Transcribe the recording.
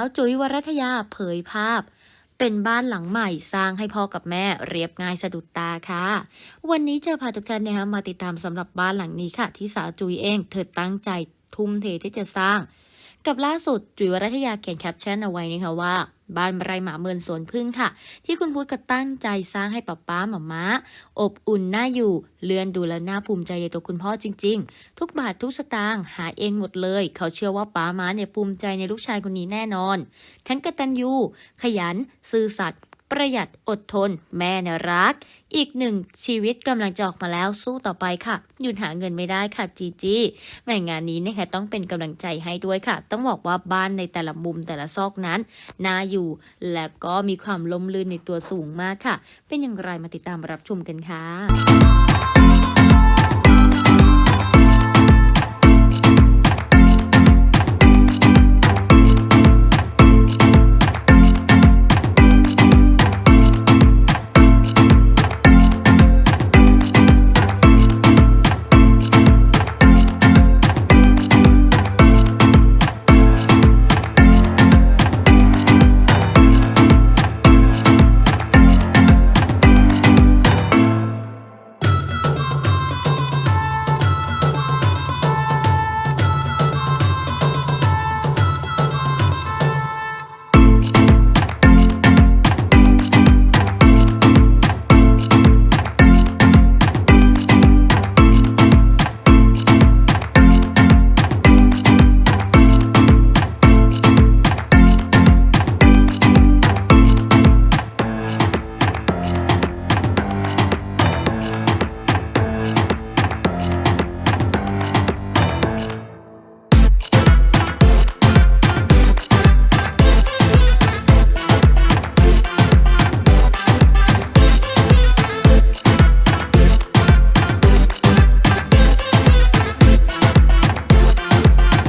าวจุ๋ยวรัตยาเผยภาพ เป็นบ้านหลังใหม่สร้างให้พ่อกับแม่เรียบง่ายสะดุดตาค่ะ วันนี้จะพาทุกท่านนะคะมาติดตามสำหรับบ้านหลังนี้ค่ะ ที่สาวจุ๋ยเอง เธอตั้งใจทุ่มเทที่จะสร้าง กับล่าสุดจุ๋ยวรัตยาเขียนแคปชั่นเอาไว้นะคะว่า บ้านไรหมาเมินสวนพึ่งค่ะ ที่คุณพุทธก็ตั้งใจสร้างให้ป๊าป๊าหมาม้า อบอุ่นน่าอยู่ เลื่อนดูแล้วน่าภูมิใจในตัวคุณพ่อจริง ๆ ทุกบาททุกสตางค์หาเองหมดเลย เขาเชื่อว่าป๊าม้าเนี่ยภูมิใจในลูกชายคนนี้แน่นอน ทั้งกตัญญูขยัน ซื่อสัตย์ ประหยัดอดทน แม่เนรัก อีกหนึ่งชีวิตกำลังจะออกมาแล้วสู้ต่อไปค่ะ หยุดหาเงินไม่ได้ค่ะจีจีแม่งานนี้นะคะต้องเป็นกำลังใจให้ด้วยค่ะ ต้องบอกว่าบ้านในแต่ละมุมแต่ละซอกนั้นน่าอยู่ และก็มีความล้มลื่นในตัวสูงมากค่ะ เป็นอย่างไรมาติดตามรับชมกันค่ะ